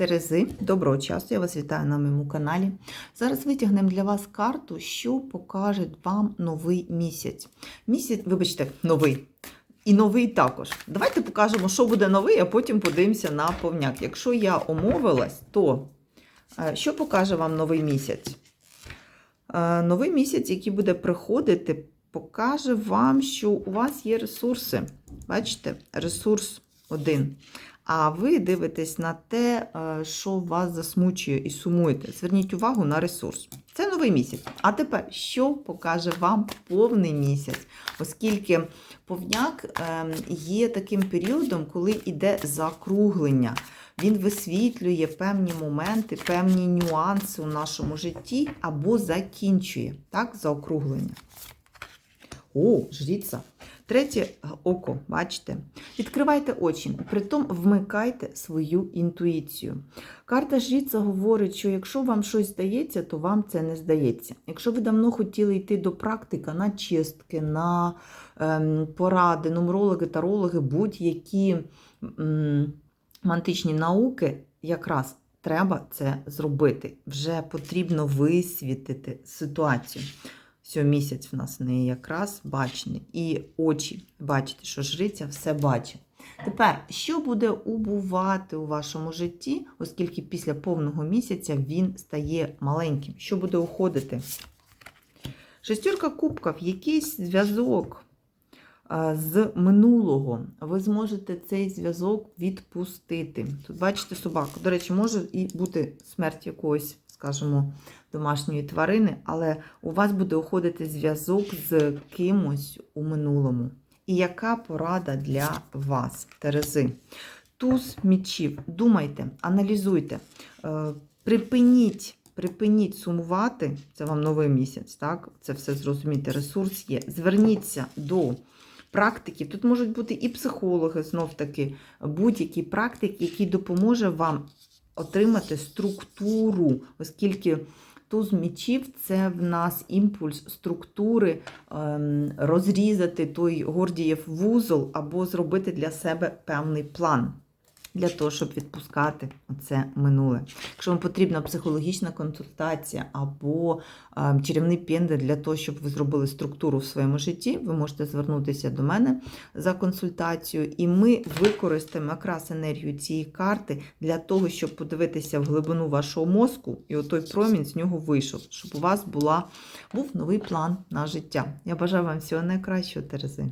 Терези, доброго часу, я вас вітаю на моєму каналі. Зараз витягнемо для вас карту, що покаже вам новий місяць. Місяць, вибачте, новий. І новий також. Давайте покажемо, що буде новий, а потім подивимося на повняк. Якщо я омовилась, то е, що покаже вам новий місяць? Е, Новий місяць, який буде приходити, покаже вам, що у вас є ресурси. Бачите, ресурс один. А ви дивитесь на те, е, що вас засмучує і сумуєте. Зверніть увагу на ресурс. Це новий місяць. А тепер, що покаже вам повний місяць? Оскільки повняк ем, є таким періодом, коли йде закруглення. Він висвітлює певні моменти, певні нюанси у нашому житті або закінчує так, заокруглення. О, жріця. Третє око, бачите? Відкривайте очі, притом вмикайте свою інтуїцію. Карта жріця говорить, що якщо вам щось здається, то вам це не здається. Якщо ви давно хотіли йти до практика на чистки, на ем, поради, нумерологи, тарологи, будь-які мантичні науки, якраз треба це зробити. Вже потрібно висвітити ситуацію. Все, місяць в нас не якраз бачний. І очі, бачите, що жриця все бачить. Тепер, що буде убувати у вашому житті, оскільки після повного місяця він стає маленьким? Що буде уходити? Шестірка кубків, якийсь зв'язок з минулого. Ви зможете цей зв'язок відпустити. Тут бачите собаку. До речі, може і бути смерть якоїсь, скажімо, домашньої тварини, але у вас буде уходити зв'язок з кимось у минулому. І яка порада для вас, Терези? Туз мічів. Думайте, аналізуйте, е, припиніть. Припиніть сумувати, це вам новий місяць, так? Це все зрозуміти, ресурс є. Зверніться до практики. Тут можуть бути і психологи, знов таки, будь-який практик, який допоможе вам отримати структуру, оскільки туз мечів це в нас імпульс структури, ем, розрізати той Гордієв вузол або зробити для себе певний план. Для того, щоб відпускати це минуле. Якщо вам потрібна психологічна консультація або е, чарівний пендель для того, щоб ви зробили структуру в своєму житті, ви можете звернутися до мене за консультацією, і ми використаємо якраз енергію цієї карти для того, щоб подивитися в глибину вашого мозку, і отой промінь з нього вийшов, щоб у вас була, був новий план на життя. Я бажаю вам всього найкращого, Терези.